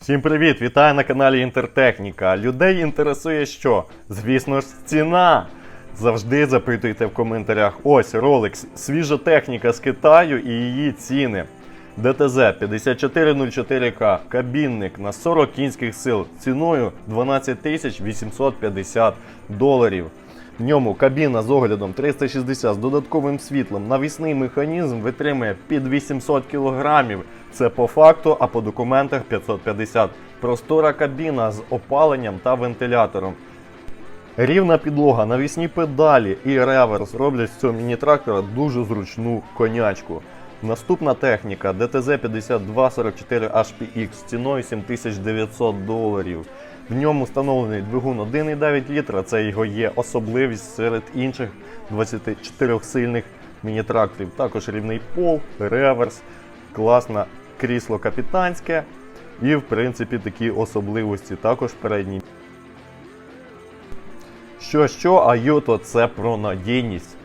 Всім привіт! Вітаю на каналі Інтертехніка. Людей інтересує що? Звісно ж, ціна. Завжди запитуйте в коментарях. Ось ролик свіжа техніка з Китаю і її ціни. ДТЗ 5404К, кабінник на 40 кінських сил ціною 12 850 доларів. В ньому кабіна з оглядом 360 з додатковим світлом. Навісний механізм витримує під 800 кг. Це по факту, а по документах 550. Простора кабіна з опаленням та вентилятором. Рівна підлога, навісні педалі і реверс роблять з цього міні-трактора дуже зручну конячку. Наступна техніка DTZ 5244 HPX ціною 7900 доларів. В ньому встановлений двигун 1,9 літра. Це його є особливість серед інших 24 сильних міні-тракторів. Також рівний пол, реверс, класне крісло капітанське і, в принципі, такі особливості. Також передній. Що, що, а Юто це про надійність.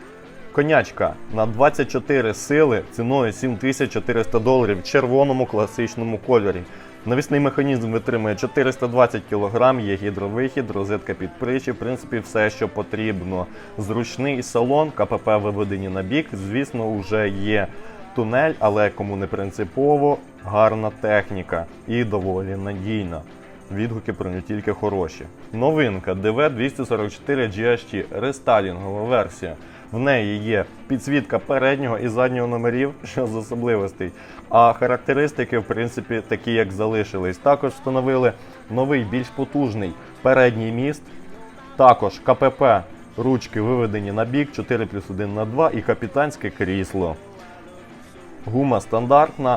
Конячка на 24 сили ціною 7400 доларів в червоному класичному кольорі. Навісний механізм витримує 420 кг, є гідровихід, розетка під причі, в принципі, все, що потрібно. Зручний салон, КПП виведені на бік. Звісно, вже є тунель, але кому не принципово, гарна техніка і доволі надійна. Відгуки про нього тільки хороші. Новинка DV244 GHT рестайлінгова версія. В неї є підсвітка переднього і заднього номерів, що з особливостей. А характеристики, в принципі, такі, як залишились. Також встановили новий, більш потужний передній міст. Також КПП ручки виведені на бік 4 плюс 1 на 2 і капітанське крісло. Гума стандартна.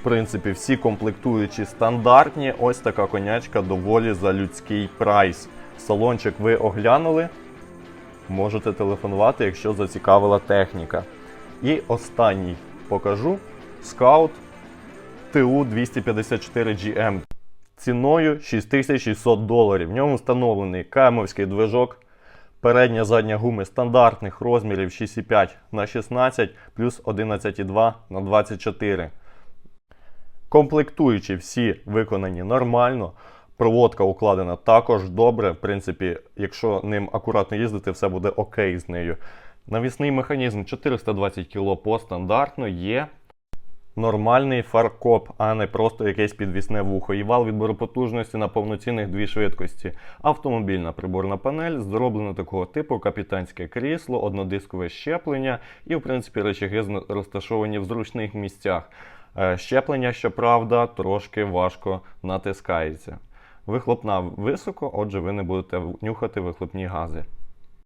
В принципі, всі комплектуючі стандартні. Ось така конячка доволі за людський прайс. Салончик ви оглянули. Можете телефонувати, якщо зацікавила техніка. І останній покажу Scout TU254GM ціною 6600 доларів. В ньому встановлений кемовський движок. Передня задня гуми стандартних розмірів 6,5 на 16 плюс 11,2 на 24. Комплектуючі всі виконані нормально. Проводка укладена також добре. В принципі, якщо ним акуратно їздити, все буде окей з нею. Навісний механізм 420 кг по стандартно є. Нормальний фаркоп, а не просто якесь підвісне вухо. І вал відбору потужності на повноцінних дві швидкості. Автомобільна приборна панель зроблена такого типу капітанське крісло, однодискове щеплення і, в принципі, речаги розташовані в зручних місцях. Е, Щеплення, щоправда, трошки важко натискається. Вихлопна високо, отже, ви не будете нюхати вихлопні гази.